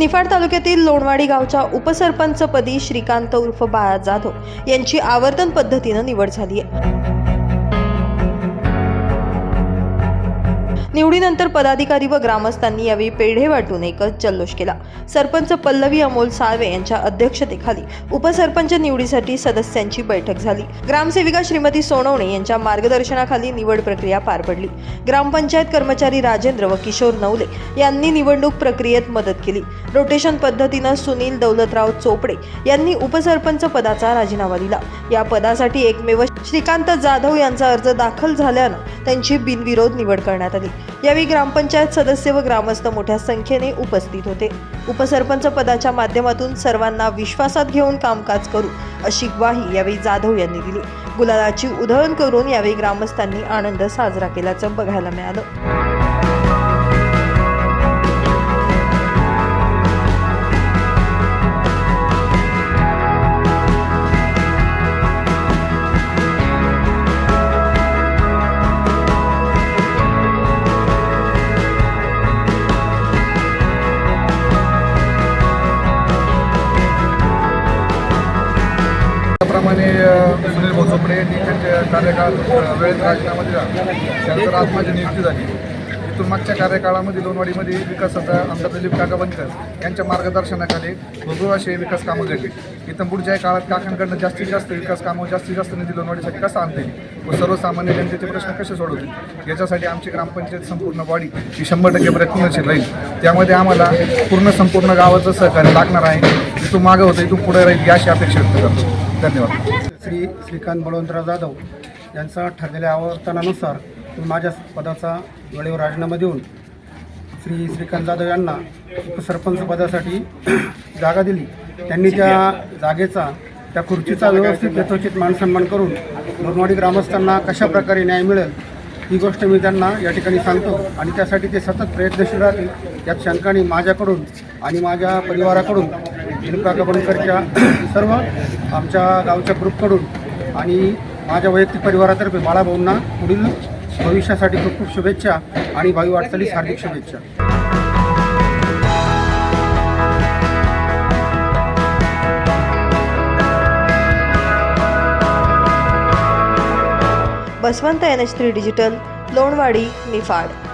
निफाड तालुक्यातील लोणवाडी गावच्या उपसरपंचपदी श्रीकांत उर्फ बाळा जाधव यांची आवर्तन पद्धतीनं निवड झाली आहे. निवडीनंतर पदाधिकारी व ग्रामस्थांनी यावेळी पेढे वाटून एकच जल्लोष केला. सरपंच पल्लवी अमोल साळवे यांच्या अध्यक्षतेखाली उपसरपंच निवडीसाठी सदस्यांची बैठक झाली. ग्रामसेविका श्रीमती सोनवणे यांच्या मार्गदर्शनाखाली निवड प्रक्रिया पार पडली. ग्रामपंचायत कर्मचारी राजेंद्र व किशोर नवले यांनी निवडणूक प्रक्रियेत मदत केली. रोटेशन पद्धतीनं सुनील दौलतराव चोपडे यांनी उपसरपंच पदाचा राजीनामा दिला. या पदासाठी एकमेव श्रीकांत जाधव यांचा अर्ज दाखल झाल्यानं त्यांची बिनविरोध निवड करण्यात आली. यावेळी ग्रामपंचायत सदस्य व ग्रामस्थ मोठ्या संख्येने उपस्थित होते. उपसरपंच पदाच्या माध्यमातून सर्वांना विश्वासात घेऊन कामकाज करू अशी ग्वाही यावेळी जाधव यांनी दिली. गुलालाची उधळण करून यावेळी ग्रामस्थांनी आनंद साजरा केल्याचं बघायला मिळालं. त्याप्रमाणे सुनील भोसोपडे यांनी त्यांच्या कार्यकाळात वेळेत राजीनामा दिला त्यानंतर आज माझी नियुक्ती झाली. इथून मागच्या कार्यकाळामध्ये लोणवाडीमध्ये विकासाचा आमदार दिलीप काका बनकर यांच्या मार्गदर्शनाखाली भरपूर असे विकास कामं घडली. इथं पुढच्या काळात काकांकडनं जास्तीत जास्त विकास कामं जास्तीत जास्त निधी लोणवाडीसाठी कसं आणता येईल? व सर्वसामान्य जनतेचे प्रश्न कसे सोडवतील? याच्यासाठी आमची ग्रामपंचायत संपूर्ण बॉडी ही शंभर टक्के प्रयत्नशील राहील. त्यामध्ये आम्हाला पूर्ण संपूर्ण गावाचं सहकार्य लागणार आहे. इथून मागं होतं इथून पुढे राहील याची अपेक्षा व्यक्त करतो. धन्यवाद. श्री श्रीकांत बळवंतराव जाधव यांचा ठरलेल्या आवर्तनानुसार मी माझ्या पदाचा वेळेवर राजीनामा देऊन श्री श्रीकांत जाधव यांना उपसरपंच पदासाठी जागा दिली. त्यांनी त्या जागेचा त्या खुर्चीचा व्यवस्थित यथोचित मानसन्मान करून मुरमाडी ग्रामस्थांना कशा प्रकारे न्याय मिळेल ही गोष्ट मी त्यांना या ठिकाणी सांगतो. आणि त्यासाठी ते सतत प्रयत्नशील राहतील यात शंकाने माझ्याकडून आणि माझ्या परिवाराकडून दिलीप बनकरच्या सर्व आमच्या गावच्या ग्रुपकडून आणि माझ्या वैयक्तिक परिवारातर्फे बाळाभाऊंना पुढील भविष्यासाठी खूप खूप शुभेच्छा आणि भावी वाटचालीस हार्दिक शुभेच्छा. Basavant N H three digital Lonwadi Niphad.